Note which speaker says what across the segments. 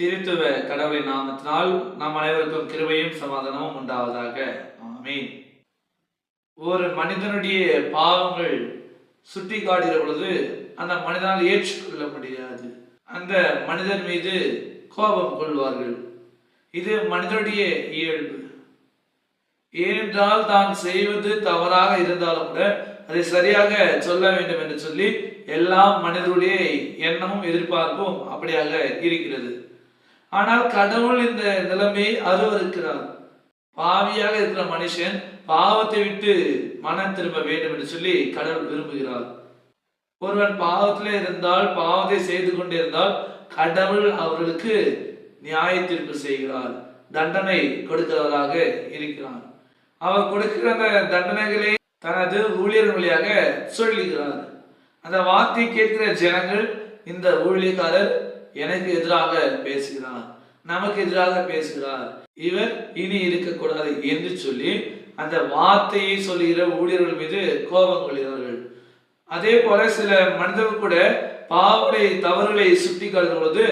Speaker 1: திருத்துவ கடவுளின் நாமத்தினால் நாம் அனைவருக்கும் கிருபையும் சமாதானமும் உண்டாவதாக. ஆமீன். ஒரு மனிதனுடைய பாவங்கள் சுட்டி காட்டுகிற பொழுது அந்த மனிதனால் ஏற்றுக்கொள்ள முடியாது. அந்த மனிதன் மீது கோபம் கொள்வார்கள். இது மனிதனுடைய இயல்பு. ஏனென்றால் தான் செய்வது தவறாக இருந்தாலும் கூட அதை சரியாக சொல்ல வேண்டும் என்று சொல்லி எல்லா மனிதருடைய எண்ணமும் எதிர்பார்ப்பும் அப்படியாக இருக்கிறது. ஆனால் கடவுள் இந்த நிலைமையை அருவருக்கிறார். பாவியாக இருக்கிற மனுஷன் பாவத்தை விட்டு மனம் திரும்ப வேண்டும் என்று சொல்லி கடவுள் விரும்புகிறார். ஒருவன் பாவத்திலே இருந்தால் பாவத்தை செய்து கொண்டிருந்தால் கடவுள் அவர்களுக்கு நியாய தீர்ப்பு செய்கிறார். தண்டனை கொடுக்கிறவராக இருக்கிறார். அவர் கொடுக்கிற அந்த தண்டனைகளை தனது ஊழியர் வழியாக சொல்லுகிறார். அந்த வார்த்தை கேட்கிற ஜனங்கள் இந்த ஊழியக்காரர் எனக்கு எதிராக பேசுகிறார். நமக்கு எதிராக பேசுகிறார். இவர் இனி இருக்கக்கூடாது என்று சொல்லி அந்த வார்த்தையை சொல்லுகிற ஊழியர்கள் மீது கோபம் கொள்கிறார்கள். அதே போல சில மனிதர்கள் கூட பாவலை தவறுகளை சுட்டி காட்டும் பொழுது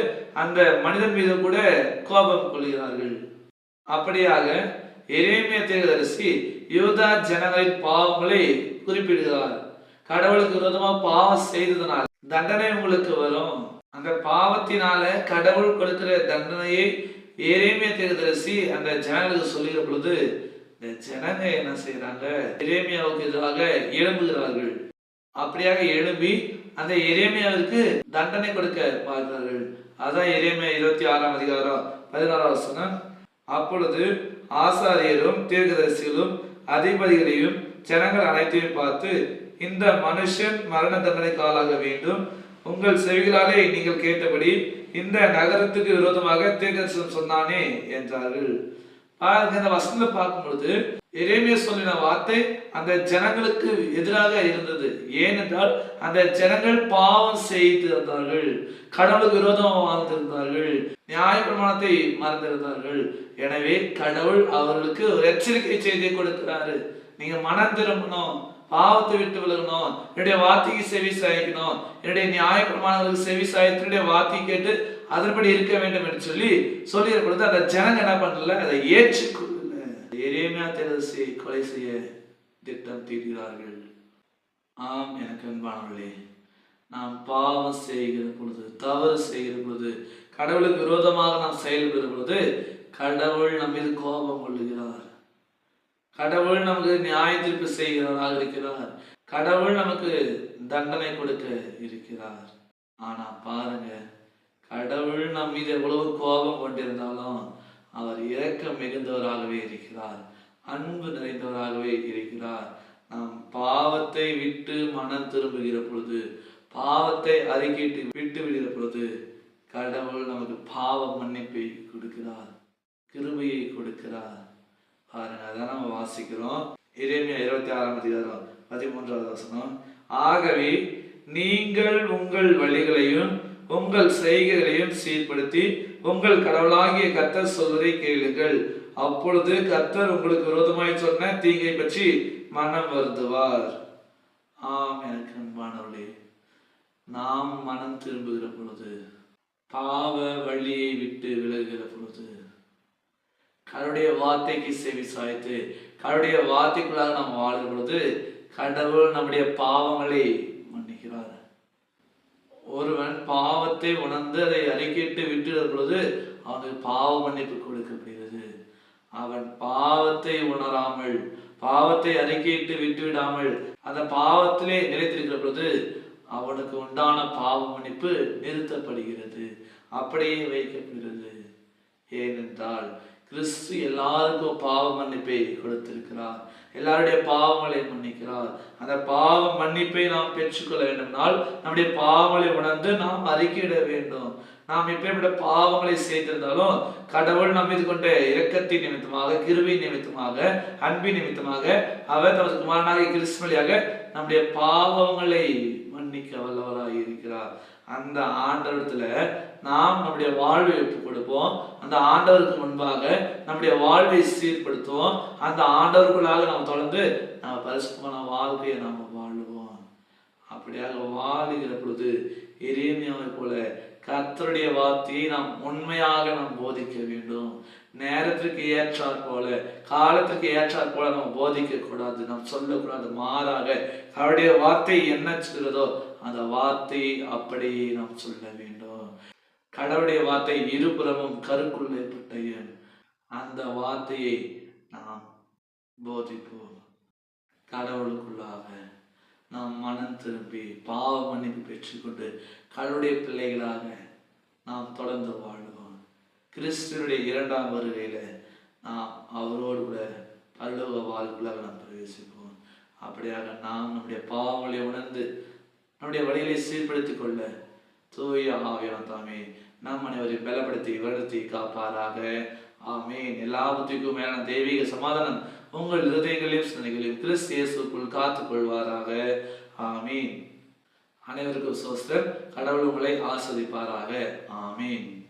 Speaker 1: அந்த மனிதன் மீது கூட கோபம் கொள்கிறார்கள். அப்படியாக எரேமிய தீர்க்கதரிசி யூதா ஜனங்களின் பாவங்களை குறிப்பிடுகிறார். கடவுளுக்கு விரோதமா பாவம் செய்ததனால் தண்டனை உங்களுக்கு வரும். அந்த பாவத்தினால கடவுள் கொடுக்கிற தண்டனையை எரேமிய தீர்க்கதரிசி அந்த ஜனங்களுக்கு சொல்லுகிற பொழுது இந்த ஜனங்க என்ன செய்யறாங்க எரேமியாவுக்கு எதிராக எழும்புகிறார்கள். அப்படியாக எழும்பி அந்த எரேமியாவிற்கு தண்டனை கொடுக்க பார்க்கிறார்கள் அதான் எரேமியா இருபத்தி ஆறாம் அதிகாரம் பதினாறாம் வசனம். அப்பொழுது ஆசாரியரும் தீர்க்கதரிசிகளும் அதிபதிகளையும் ஜனங்கள் அனைத்தையும் பார்த்து இந்த மனுஷன் மரண தண்டனைக்கு ஆளாக வேண்டும். உங்கள் செவிகளாலே நீங்கள் கேட்டபடி இந்த நகரத்துக்கு விரோதமாக தீர்க்கதரிசனம் சொன்னானே என்றார்கள். பாருங்க இந்த வசனத்தை பார்க்கும் பொழுது எரேமியா சொல்லின வார்த்தை அந்த ஜனங்களுக்கு எதிராக இருந்தது. ஏனென்றால் அந்த ஜனங்கள் பாவம் செய்திருந்தார்கள். கடவுளுக்கு விரோதமாக வாழ்ந்திருந்தார்கள். நியாய பிரமாணத்தை மறந்திருந்தார்கள். எனவே கடவுள் அவர்களுக்கு ஒரு எச்சரிக்கை செய்தியை கொடுக்கிறாரு. நீங்க மனம் திரும்பணும். பாவத்தை விட்டு விலகணும் என்னுடைய வார்த்தைக்கு செவி சாய்க்கணும் என்னுடைய நியாய பிரமாணங்களுக்கு செவி சாய்த்து வார்த்தை கேட்டு அதன்படி இருக்க வேண்டும் என்று சொல்லி சொல்லிய பொழுது அந்த ஜனங்க என்ன பண்ணல? அதை ஏற்றுக்கொள்ளல. எரேமியா தெரசி கொலை செய்ய திட்டம் தீர்கிறார்கள் ஆம் எனக்கு அன்பானவர்களே நாம் பாவம் செய்கிற பொழுது தவறு செய்கிற பொழுது கடவுளுக்கு விரோதமாக நாம் செயல்படுகிற பொழுது கடவுள் நம் மீது கோபம் கொள்ளுகிறார். கடவுள் நமக்கு நியாய தீர்ப்பு செய்கிறவராக இருக்கிறார். கடவுள் நமக்கு தண்டனை கொடுக்க இருக்கிறார். ஆனா பாருங்க கடவுள் நம் மீது எவ்வளவு கோபம் கொண்டிருந்தாலும் அவர் இரக்கம் மிகுந்தவராகவே இருக்கிறார். அன்பு நிறைந்தவராகவே இருக்கிறார். நாம் பாவத்தை விட்டு மனம் திரும்புகிற பொழுது பாவத்தை அறிக்கையிட்டு விட்டு விடுகிற பொழுது கடவுள் நமக்கு பாவ மன்னிப்பை கொடுக்கிறார் கிருபையை கொடுக்கிறார். அதனால தான் நம்ம வாசிக்கிறோம். இறைமையா இருபத்தி ஆறாம் அதிகாரம் பதிமூன்றாவது வசனம். ஆகவே நீங்கள் உங்கள் வழிகளையும் உங்கள் செய்கைகளையும் சீர்படுத்தி உங்கள் கடவுளாகிய கர்த்தர் சொல்வதை கேளுங்கள். அப்பொழுது கர்த்தர் உங்களுக்கு விரோதமாய் சொன்ன தீங்கை பற்றி மனம் வருந்துவார். ஆம் எனக்கு அன்பானவர்களே நாம் மனம் திரும்புகிற பொழுது பாவ வழியை விட்டு விலகுகிற பொழுது கடவுளுடைய வார்த்தைக்கு செவி சாய்த்து கருடைய வார்த்தைக்குள்ளாக நாம் வாழும் பொழுது கடவுள் நம்முடைய பாவங்களை மன்னிக்கிறார். ஒருவன் பாவத்தை உணர்ந்து அதை அறிக்கையிட்டு விட்டுகிற பொழுது அவனுக்கு பாவ மன்னிப்பு கொடுக்கப்படுகிறது. அவன் பாவத்தை உணராமல் பாவத்தை அறிக்கையிட்டு விட்டு விடாமல் அந்த பாவத்திலே நிலைத்திருக்கிற பொழுது அவனுக்கு உண்டான பாவ மன்னிப்பு நிறுத்தப்படுகிறது. அப்படியே வைக்கப்படுகிறது. ஏனென்றால் கிறிஸ்து எல்லாருக்கும் பாவ மன்னிப்பை கொடுத்திருக்கிறார். எல்லாருடைய பாவங்களை மன்னிக்கிறார். அந்த பாவ மன்னிப்பை நாம் பெற்றுக்கொள்ள வேண்டும்னால் நம்முடைய பாவங்களை உணர்ந்து நாம் அறிக்கையிட வேண்டும். நாம் எப்பேற்பட்ட பாவங்களை செய்திருந்தாலும் கடவுள் நாம் மீது கொண்ட இரக்கத்தின் நிமித்தமாக கிருவி நிமித்தமாக அன்பின் நிமித்தமாக அவர் தமது குமாரனாக கிறிஸ்து வழியாக நம்முடைய பாவங்களை மன்னிக்க வல்லவராக இருக்கிறார். அந்த ஆண்டவரத்துல நாம் நம்முடைய வாழ்வை ஒப்பு கொடுப்போம். அந்த ஆண்டவருக்கு முன்பாக நம்முடைய வாழ்வை சீர்படுத்துவோம். அந்த ஆண்டவருக்குள்ளாக நாம் தொடர்ந்து நம்ம பரிசுத்தமான வாழ்க்கையை நாம் வாழுவோம். அப்படியாக வாழுகிற பொழுது எரேமியாவை போல கத்தருடைய வார்த்தையை நாம் உண்மையாக நாம் போதிக்க வேண்டும். நேரத்திற்கு ஏற்றாற் போல காலத்துக்கு ஏற்றாற் போல நம்ம போதிக்க கூடாது நாம் சொல்லக்கூடாது. மாறாக அவருடைய வார்த்தை என்ன சொல்கிறதோ அந்த வார்த்தையை அப்படியே நாம் சொல்ல வேண்டும். கடவுளுடைய வார்த்தை இருபுறமும் கருக்குள்ளே பட்டயன் அந்த வார்த்தையை நாம் போதிப்போம். கடவுளுக்குள்ளாக நாம் மனம் திரும்பி பாவ மன்னிப்பு பெற்றுக்கொண்டு கடவுளுடைய பிள்ளைகளாக நாம் தொடர்ந்து வாழ்வோம். கிறிஸ்துவனுடைய இரண்டாம் வருகையில் நாம் அவரோடு கூட பல்லவ வாழ்வுகளாக நாம் பிரவேசிப்போம். அப்படியாக நாம் நம்முடைய பாவங்களை உணர்ந்து நம்முடைய வழிகளை சீர்படுத்திக் கொள்ள தூய ஆவியான் தாமே நாம் அனைவரை பலப்படுத்தி வருத்தி காப்பாராக. ஆமீன். எல்லாவற்றுக்கும் மேலான தெய்வீக சமாதானம் உங்கள் இருதயங்களையும் சிந்தனைகளையும் கிறிஸ்து இயேசுக்குள் காத்துக் கொள்வாராக. ஆமீன். அனைவருக்கும் சோஸ்தர். கடவுள் உங்களை ஆஸ்வதிப்பாராக. ஆமீன்.